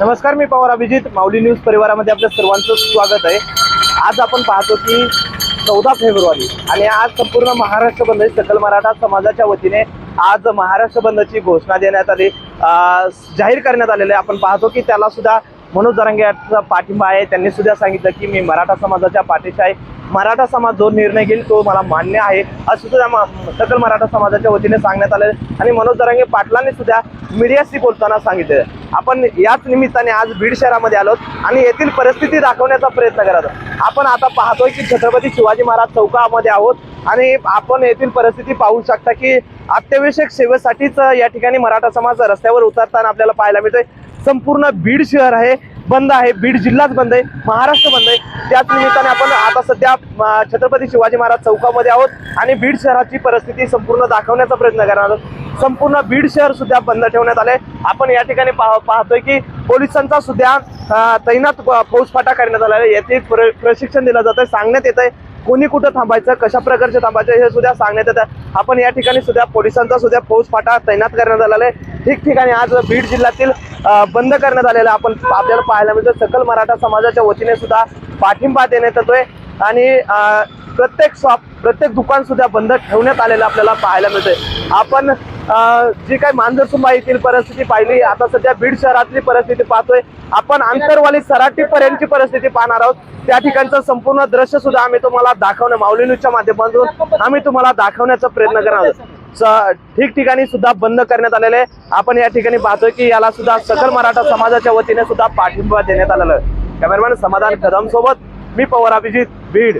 नमस्कार मी पवार अभिजित. माऊली न्यूज परिवारामध्ये आपल्या सर्वांचं स्वागत आहे. आज आपण पाहतो की चौदा फेब्रुवारी आणि आज संपूर्ण महाराष्ट्र बंद सकल मराठा समाजाच्या वतीने आज महाराष्ट्र बंदची घोषणा देण्यात आली. जाहीर करण्यात आलेले आहे. आपण पाहतो की त्याला सुद्धा मनोज जरांगे पाठिंबा आहे. त्यांनी सुद्धा सांगितलं की मी मराठा समाजाच्या पाठीशी आहे. मराठा समाज जो निर्णय घेईल तो मला मान्य आहे. असं सुद्धा सकल मराठा समाजाच्या वतीने सांगण्यात आले आणि मनोज दरंगे पाटलांनी सुद्धा मीडियाशी बोलताना सांगितलं आपण याच निमित्ताने आज बीड शहरामध्ये आलो आणि येथील परिस्थिती दाखवण्याचा प्रयत्न करत आपण आता पाहतोय की छत्रपती शिवाजी महाराज चौकामध्ये आहोत. आणि आपण येथील परिस्थिती पाहू शकता की अत्यावश्यक सेवेसाठीच या ठिकाणी मराठा समाज रस्त्यावर उतरताना आपल्याला पाहायला मिळतोय. संपूर्ण बीड शहर आहे. बंद आहे बीड जिल्हाच बंद आहे महाराष्ट्र बंद आहे. त्याच निमित्ताने आपण आता सध्या छत्रपती शिवाजी महाराज चौकामध्ये आहोत आणि बीड शहराची परिस्थिती संपूर्ण दाखवण्याचा प्रयत्न करणार आहोत. संपूर्ण बीड शहर सुद्धा बंद ठेवण्यात आले आपण या ठिकाणी पाह- पाहतोय की पोलिसांचा सुद्धा तैनात प- फौजफाटा करण्यात आला आहे. येथे प्र- प्रशिक्षण दिलं जात आहे सांगण्यात येत आहे कोणी कुठं थांबायचं कशा प्रकारचे थांबायचं हे सुद्धा सांगण्यात येतं आपण या ठिकाणी सुद्धा पोलिसांचा सुद्धा फौजफाटा तैनात करण्यात आला आहे. ठिकठिकाणी आज बीड जिल्ह्यातील बंद करण्यात आलेला आपण आपल्याला पाहायला मिळतो सकल मराठा समाजाच्या वतीने सुद्धा पाठिंबा देण्यात येतोय. आणि प्रत्येक शॉप प्रत्येक दुकान सुद्धा बंद ठेवण्यात आलेलं आपल्याला पाहायला मिळतंय. आपण जी काही मांजरसुंबा येथील परिस्थिती पाहिली आता सध्या बीड शहरातली परिस्थिती पाहतोय. आपण आंतरवाली सराटी पर्यंतची परिस्थिती पाहणार आहोत. त्या ठिकाणचं संपूर्ण दृश्य सुद्धा आम्ही तुम्हाला दाखवणं माऊली न्यूजच्या माध्यमातून आम्ही तुम्हाला दाखवण्याचा प्रयत्न करणार आहोत. ठिकठिकाणी सुद्धा बंद करण्यात आलेले आहे. आपण या ठिकाणी पाहतोय की याला सुद्धा सकल मराठा समाजाच्या वतीने सुद्धा पाठिंबा देण्यात आलेला आहे. कॅमेरामॅन समाधान कदम सोबत मी पवार अभिजित बीड.